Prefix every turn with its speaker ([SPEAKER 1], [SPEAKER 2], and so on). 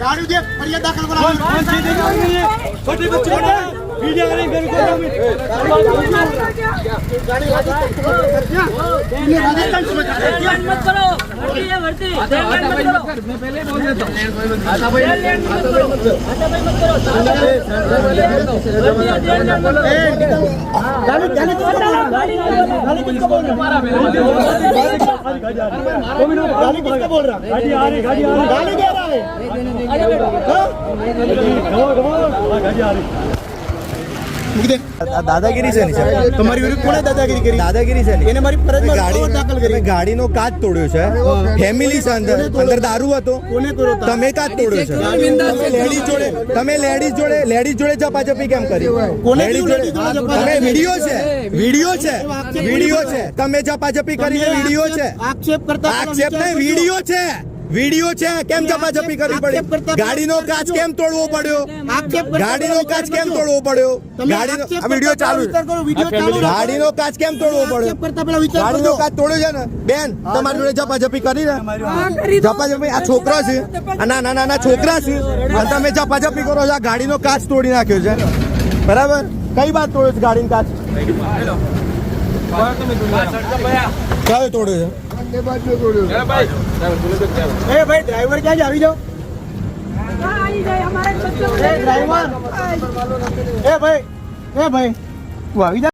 [SPEAKER 1] દારૂ દે ફરિયાદ દાખલ કરાવો છોટી બચ્ચી वीडियो करें मेरे को दो मिनट गाड़ी वाली मत करो
[SPEAKER 2] ये भर्ती मैं पहले बोल देता हूं आता भाई आता भाई मत करो आता भाई मत करो
[SPEAKER 1] गाड़ी गाड़ी गाड़ी को बोल मारा मेरे किसको बोल रहा गाड़ी आ रही गाड़ी आ रही गाड़ी दे रहा है गाड़ी आ रही
[SPEAKER 3] દાદાગીરી છે ની
[SPEAKER 1] તમારી વિરુદ્ધ કોણે દાદાગીરી કરી?
[SPEAKER 3] દાદાગીરી છે ની
[SPEAKER 1] એને મારી ફરજમાં
[SPEAKER 3] ગાડી
[SPEAKER 1] દાખલ કરી?
[SPEAKER 3] ગાડીનો કાચ તોડ્યો છે. ફેમિલી છે અંદર. અંદર દારૂ હતો.
[SPEAKER 1] કોને તોડ્યો
[SPEAKER 3] તમે કાચ તોડ્યો છે. લેડીઝ જોડે. તમે લેડીઝ જોડે લેડીઝ જોડે ઝપાઝપી કેમ કરી?
[SPEAKER 1] કોને
[SPEAKER 3] જોડે તમે? વીડિયો છે. વીડિયો છે. વીડિયો છે. તમે ઝપાઝપી કરીને વીડિયો છે.
[SPEAKER 1] આક્ષેપ કરતા
[SPEAKER 3] આક્ષેપ નહીં. વીડિયો છે. વીડિયો છે કેમ જપાજપી કરવી પડી? ગાડીનો કાચ કેમ તોડવો પડ્યો? ગાડીનો કાચ કેમ તોડવો પડ્યો? ગાડીનો આ વીડિયો ચાલુ. ગાડીનો કાચ કેમ તોડવો પડ્યો? ગાડીનો કાચ તોડ્યો છે ને? બેન તમારી જોડે જપાજપી કરી ને જપાજપી આ છોકરા છે. આ નાના નાના છોકરા છે. અને તમે જપાજપી કરો છો આ ગાડીનો કાચ તોડી નાખ્યો છે. બરાબર? કઈ વાત તોડ્યો છે ગાડીનો કાચ? કયો તોડ્યો છે?
[SPEAKER 1] એ ભાઈ. ડ્રાઈવર ક્યાં આવી જાઓ. એ ડ્રાઈવર એ ભાઈ એ ભાઈ તું આવી જા.